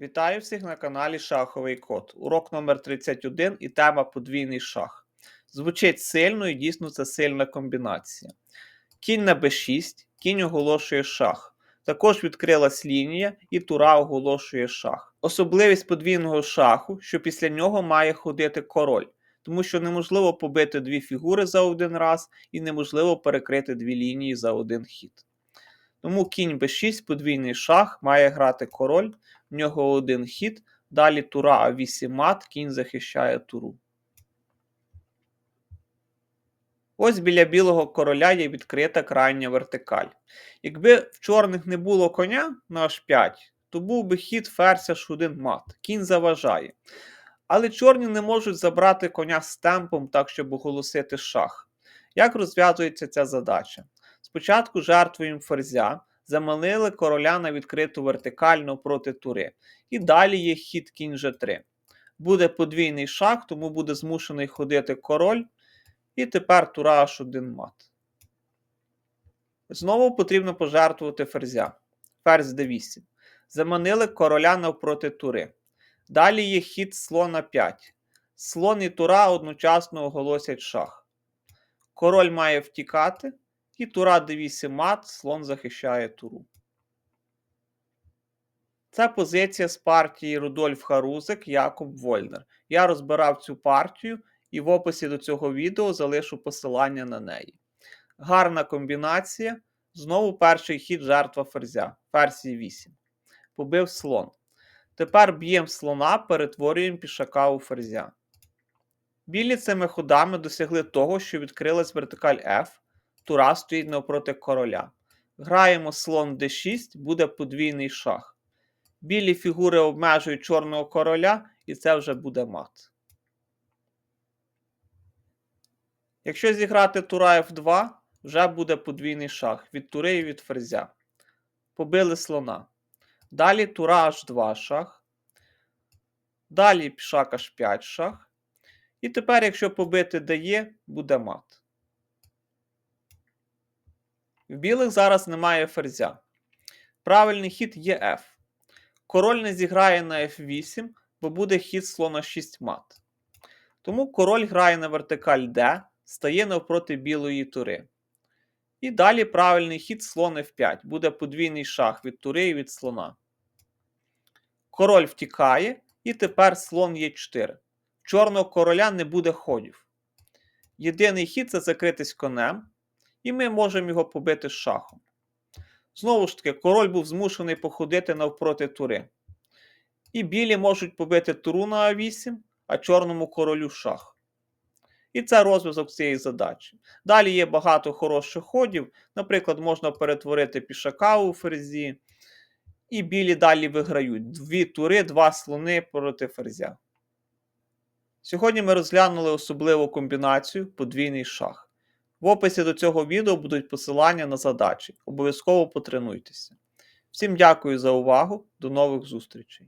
Вітаю всіх на каналі Шаховий Код. Урок номер 31 і тема подвійний шах. Звучить сильно і дійсно це сильна комбінація. Кінь на b6, кінь оголошує шах. Також відкрилась лінія і тура оголошує шах. Особливість подвійного шаху, що після нього має ходити король, тому що неможливо побити дві фігури за один раз і неможливо перекрити дві лінії за один хід. Тому кінь b6, подвійний шах, має грати король, в нього один хід, далі тура А8 мат, кінь захищає туру. Ось біля білого короля є відкрита крайня вертикаль. Якби в чорних не було коня на H5, то був би хід ферзь H1 мат. Кінь заважає. Але чорні не можуть забрати коня з темпом так, щоб оголосити шах. Як розв'язується ця задача? Спочатку жертвуємо ферзя, заманили короля на відкриту вертикальну проти тури. І далі є хід кінь G3. Буде подвійний шах, тому буде змушений ходити король. І тепер тура H1 мат. Знову потрібно пожертвувати ферзя. Ферзь d8. Заманили короля навпроти тури. Далі є хід слона 5. Слон і тура одночасно оголосять шах. Король має втікати. І тура d8 мат, слон захищає туру. Це позиція з партії Рудольф Харузик, Якоб Вольнер. Я розбирав цю партію і в описі до цього відео залишу посилання на неї. Гарна комбінація. Знову перший хід жертва ферзя. Ферзь 8. Побив слон. Тепер б'ємо слона, перетворюємо пішака у ферзя. Білі цими ходами досягли того, що відкрилась вертикаль F. Тура стоїть навпроти короля. Граємо слон d6, буде подвійний шах. Білі фігури обмежують чорного короля, і це вже буде мат. Якщо зіграти тура F2, вже буде подвійний шах від тури і від ферзя. Побили слона. Далі тура H2 шах. Далі пішак H5 шах. І тепер, якщо побити дає, буде мат. В білих зараз немає ферзя. Правильний хід є F. Король не зіграє на F8, бо буде хід слона 6 мат. Тому король грає на вертикаль D, стає навпроти білої тури. І далі правильний хід слон F5. Буде подвійний шах від тури і від слона. Король втікає, і тепер слон Е4. Чорного короля не буде ходів. Єдиний хід це закритись конем, і ми можемо його побити шахом. Знову ж таки, король був змушений походити навпроти тури. І білі можуть побити туру на А8, а чорному королю шах. І це розв'язок цієї задачі. Далі є багато хороших ходів. Наприклад, можна перетворити пішака у ферзі. І білі далі виграють дві тури, два слони проти ферзя. Сьогодні ми розглянули особливу комбінацію подвійний шах. В описі до цього відео будуть посилання на задачі. Обов'язково потренуйтеся. Всім дякую за увагу, до нових зустрічей!